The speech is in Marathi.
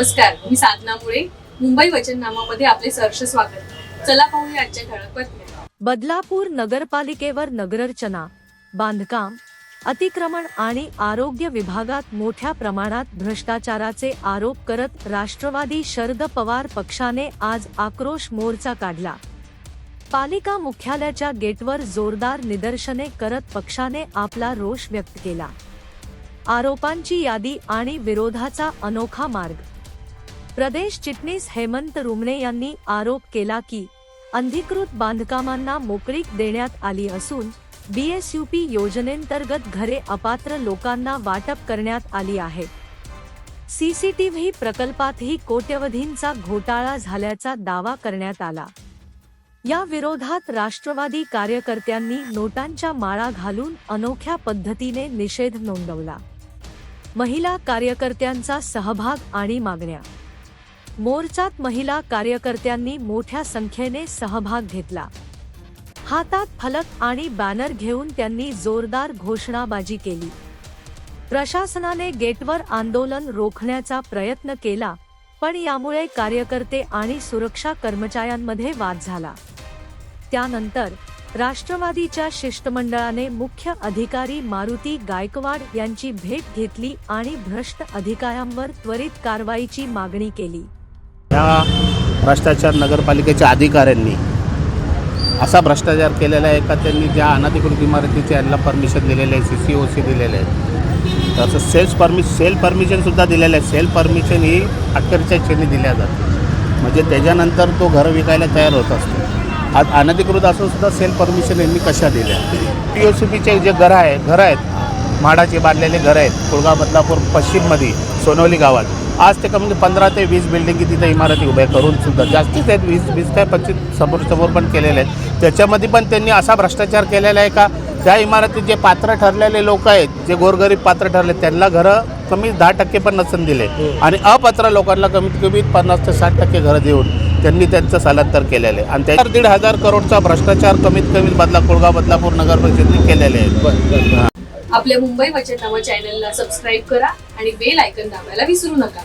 नमस्कार मी साधना मुळे. मुंबई वचननामामध्ये आपले सहर्ष स्वागत. चला पाहूया आजच्या ठळक बातम्या. बदलापूर नगरपालिकेवर नगररचना बांधकाम अतिक्रमण आणि आरोग्य विभागात मोठ्या प्रमाणात भ्रष्टाचाराचे आरोप करत राष्ट्रवादी शरद पवार पक्षाने आज आक्रोश मोर्चा काढला. पालिका मुख्यालयाच्या गेटवर जोरदार निदर्शने करत पक्षाने आपला रोष व्यक्त केला. आरोपांची यादी आणि विरोधाचा अनोखा मार्ग प्रदेश चिटणीस हेमंत रुमणे यांनी आरोप केला की अनधिकृत बांधकामांना मोकळीक देण्यात आली असून बीएसयूपी योजनेंतर्गत घरे अपात्र लोकांना वाटप करण्यात आली आहे. सीसीटीव्ही प्रकल्पातही कोट्यवधींचा घोटाळा झाल्याचा दावा करण्यात आला. या विरोधात राष्ट्रवादी कार्यकर्त्यांनी नोटांच्या माळा घालून अनोख्या पद्धतीने निषेध नोंदवला. महिला कार्यकर्त्यांचा सहभाग आणि मागण्या मोर्चात महिला कार्यकर्त्यांनी मोठ्या संख्येने सहभाग घेतला. हातात फलक आणि बॅनर घेऊन त्यांनी जोरदार घोषणाबाजी केली. प्रशासनाने गेटवर आंदोलन रोखण्याचा प्रयत्न केला पण यामुळे कार्यकर्ते आणि सुरक्षा कर्मचाऱ्यांमध्ये वाद झाला. त्यानंतर राष्ट्रवादीच्या शिष्टमंडळाने मुख्य अधिकारी मारुती गायकवाड यांची भेट घेतली आणि भ्रष्ट अधिकाऱ्यांवर त्वरित कारवाईची मागणी केली. या भ्रष्टाचार नगरपालिकेच्या अधिकाऱ्यांनी असा भ्रष्टाचार केलेला आहे का? त्यांनी ज्या अनधिकृत इमारतीचे यांना परमिशन दिलेले आहे सी सी ओ सी दिलेले आहे तसं सेल्स परमि सेल परमिशनसुद्धा दिलेलं आहे सेल परमिशन ही अखेरच्या क्षणी दिल्या जाते म्हणजे त्याच्यानंतर तो घर विकायला तयार होत असतो. आज अनधिकृत असूनसुद्धा सेल परमिशन यांनी कशा दिल्या? पी ओ सी पीचे जे घरं आहे घरं आहेत माडाचे बांधलेले घरं आहेत कुळगाव बदलापूर पश्चिममध्ये सोनवली गावात. आज ते का म्हणजे पंधरा ते वीस बिल्डिंगी तिथे इमारती उभ्या करून सुद्धा जास्तीच आहेत वीस वीस काय पंचवीस समोर समोर पण केलेले आहेत. त्याच्यामध्ये पण त्यांनी असा भ्रष्टाचार केलेला आहे का त्या इमारतीत जे पात्र ठरलेले लोक आहेत जे गोरगरीब पात्र ठरले त्यांना घरं कमी दहा टक्के पण नसन दिले. आणि अपात्र लोकांना कमीत कमी पन्नास ते साठ टक्के घरं देऊन त्यांनी त्यांचं स्थलांतर केलेलं आहे. आणि त्याच्यावर दीड हजार करोडचा भ्रष्टाचार कमीत कमी बदला कोळगाव बदलापूर नगर परिषदेने केलेले आहेत. आपल्या मुंबई वचननामा चॅनलला सबस्क्राईब करा आणि बेल आयकन दाबायला विसरू नका.